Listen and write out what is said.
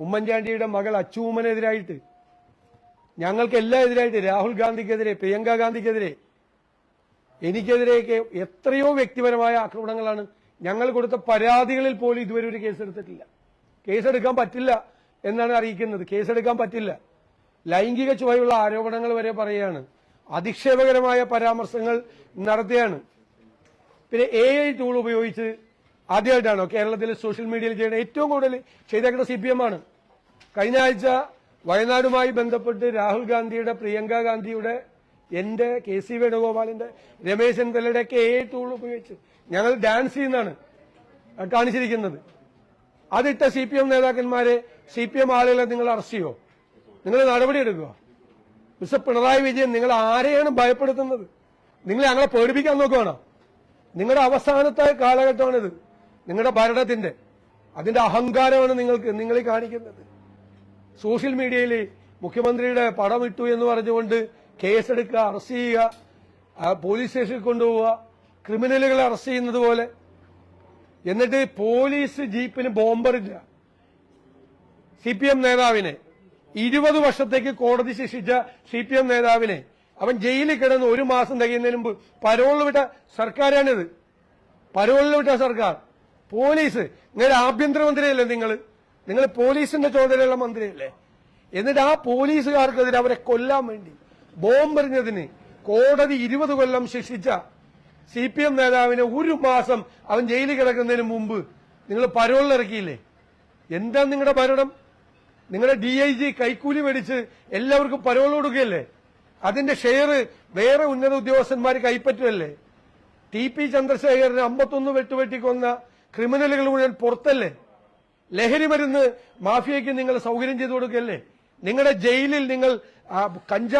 ഉമ്മൻചാണ്ടിയുടെ മകൾ അച്ചൂമ്മനെതിരായിട്ട് ഞങ്ങൾക്ക് എല്ലാം എതിരായിട്ട് രാഹുൽ ഗാന്ധിക്കെതിരെ പ്രിയങ്ക ഗാന്ധിക്കെതിരെ എനിക്കെതിരെയൊക്കെ എത്രയോ വ്യക്തിപരമായ ആക്രമണങ്ങളാണ് ഞങ്ങൾ കൊടുത്ത പരാതികളിൽ പോലും ഇതുവരെ ഒരു കേസെടുത്തിട്ടില്ല. കേസെടുക്കാൻ പറ്റില്ല എന്നാണ് അറിയിക്കുന്നത്. കേസെടുക്കാൻ പറ്റില്ല. ലൈംഗിക ചുവയുള്ള ആരോപണങ്ങൾ വരെ പറയുകയാണ്. അധിക്ഷേപകരമായ പരാമർശങ്ങൾ നടത്തുകയാണ്. പിന്നെ എ ഐ ടൂൾ ഉപയോഗിച്ച് ആദ്യമായിട്ടാണോ കേരളത്തിൽ സോഷ്യൽ മീഡിയയിൽ ചെയ്യുന്ന ഏറ്റവും കൂടുതൽ ചെയ്തേക്കുന്ന സി ആണ് കഴിഞ്ഞ ആഴ്ച വയനാടുമായി ബന്ധപ്പെട്ട് രാഹുൽ ഗാന്ധിയുടെ പ്രിയങ്ക ഗാന്ധിയുടെ എന്റെ കെ സി വേണുഗോപാലിന്റെ രമേശ് ചെന്നിത്തലയുടെ ഒക്കെ ഏ ടൂൾ ഉപയോഗിച്ച് ഞങ്ങൾ ഡാൻസ് ചെയ്യുന്നതാണ് കാണിച്ചിരിക്കുന്നത്. അതിട്ട സി പി എം നേതാക്കന്മാരെ സി പി എം ആളുകളെ നിങ്ങൾ അറസ്റ്റ് ചെയ്യുമോ നിങ്ങൾ നടപടിയെടുക്കുക മിസ്റ്റർ പിണറായി വിജയൻ നിങ്ങൾ ആരെയാണ് ഭയപ്പെടുത്തുന്നത്? നിങ്ങൾ ഞങ്ങളെ പേടിപ്പിക്കാൻ നോക്കുകയാണോ നിങ്ങളുടെ അവസാനത്തെ കാലഘട്ടമാണിത്. നിങ്ങളുടെ ഭരണത്തിന്റെ അതിന്റെ അഹങ്കാരമാണ് നിങ്ങൾക്ക് നിങ്ങളെ കാണിക്കുന്നത്. സോഷ്യൽ മീഡിയയിൽ മുഖ്യമന്ത്രിയുടെ പടം ഇട്ടു എന്ന് പറഞ്ഞുകൊണ്ട് കേസെടുക്കുക അറസ്റ്റ് ചെയ്യുക പോലീസ് സ്റ്റേഷനിൽ കൊണ്ടുപോവുക ക്രിമിനലുകളെ അറസ്റ്റ് ചെയ്യുന്നത് പോലെ. എന്നിട്ട് പോലീസ് ജീപ്പിന് ബോംബറില്ല സി പി എം നേതാവിനെ ഇരുപത് വർഷത്തേക്ക് കോടതി ശിക്ഷിച്ച സി പി എം നേതാവിനെ അവൻ ജയിലിൽ കിടന്ന് ഒരു മാസം തികയുന്നതിന് മുമ്പ് പരോളിൽ വിട്ട സർക്കാരാണിത്. പരോളിൽ വിട്ട സർക്കാർ. പോലീസ്. നിങ്ങളുടെ ആഭ്യന്തരമന്ത്രിയല്ലേ നിങ്ങൾ നിങ്ങൾ പോലീസിന്റെ ചുമതലയുള്ള മന്ത്രിയല്ലേ? എന്നിട്ട് ആ പോലീസുകാർക്കെതിരെ അവരെ കൊല്ലാൻ വേണ്ടി ബോംബെറിഞ്ഞതിന് കോടതി ഇരുപത് കൊല്ലം ശിക്ഷിച്ച സി പി എം നേതാവിനെ ഒരു മാസം അവൻ ജയിലിൽ കിടക്കുന്നതിന് മുമ്പ് നിങ്ങൾ പരോളിലിറക്കിയില്ലേ എന്താ നിങ്ങളുടെ ഭരണം നിങ്ങളുടെ ഡി ഐ ജി കൈക്കൂലി മേടിച്ച് എല്ലാവർക്കും പരോൾ കൊടുക്കുകയല്ലേ? അതിന്റെ ഷെയർ വേറെ ഉന്നത ഉദ്യോഗസ്ഥന്മാർ കൈപ്പറ്റുമല്ലേ ടി പി ചന്ദ്രശേഖരന് അമ്പത്തൊന്ന് വെട്ടുവെട്ടിക്കൊന്ന ക്രിമിനലുകൾ മുഴുവൻ പുറത്തല്ലേ? ലഹരി മരുന്ന് മാഫിയയ്ക്ക് നിങ്ങൾ സൗകര്യം ചെയ്തു കൊടുക്കല്ലേ? നിങ്ങളുടെ ജയിലിൽ നിങ്ങൾ കഞ്ചാവ്